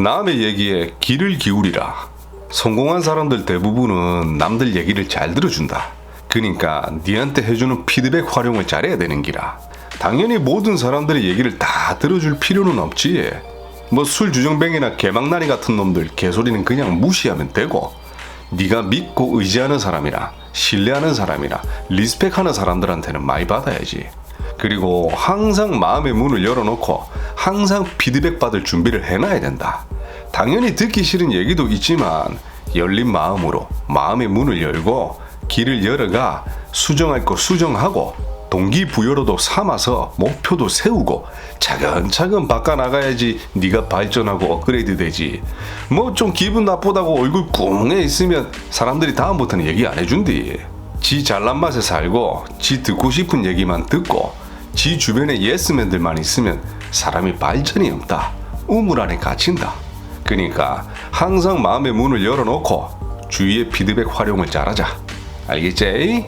남의 얘기에 귀를 기울이라. 성공한 사람들 대부분은 남들 얘기를 잘 들어준다. 그러니까 니한테 해주는 피드백 활용을 잘해야 되는 기라. 당연히 모든 사람들의 얘기를 다 들어줄 필요는 없지. 뭐 술 주정뱅이나 개망나니 같은 놈들 개소리는 그냥 무시하면 되고 네가 믿고 의지하는 사람이나 신뢰하는 사람이나 리스펙하는 사람들한테는 많이 받아야지. 그리고 항상 마음의 문을 열어놓고 항상 피드백 받을 준비를 해놔야 된다. 당연히 듣기 싫은 얘기도 있지만 열린 마음으로 마음의 문을 열고 길을 열어가 수정할 거 수정하고 동기부여로도 삼아서 목표도 세우고 차근차근 바꿔나가야지 네가 발전하고 업그레이드 되지 뭐 좀 기분 나쁘다고 얼굴 꿍해 있으면 사람들이 다음부터는 얘기 안 해준디 지 잘난 맛에 살고 지 듣고 싶은 얘기만 듣고 지 주변에 예스맨들만 있으면 사람이 발전이 없다. 우물 안에 갇힌다. 그러니까 항상 마음의 문을 열어놓고 주위의 피드백 활용을 잘하자. 알겠지?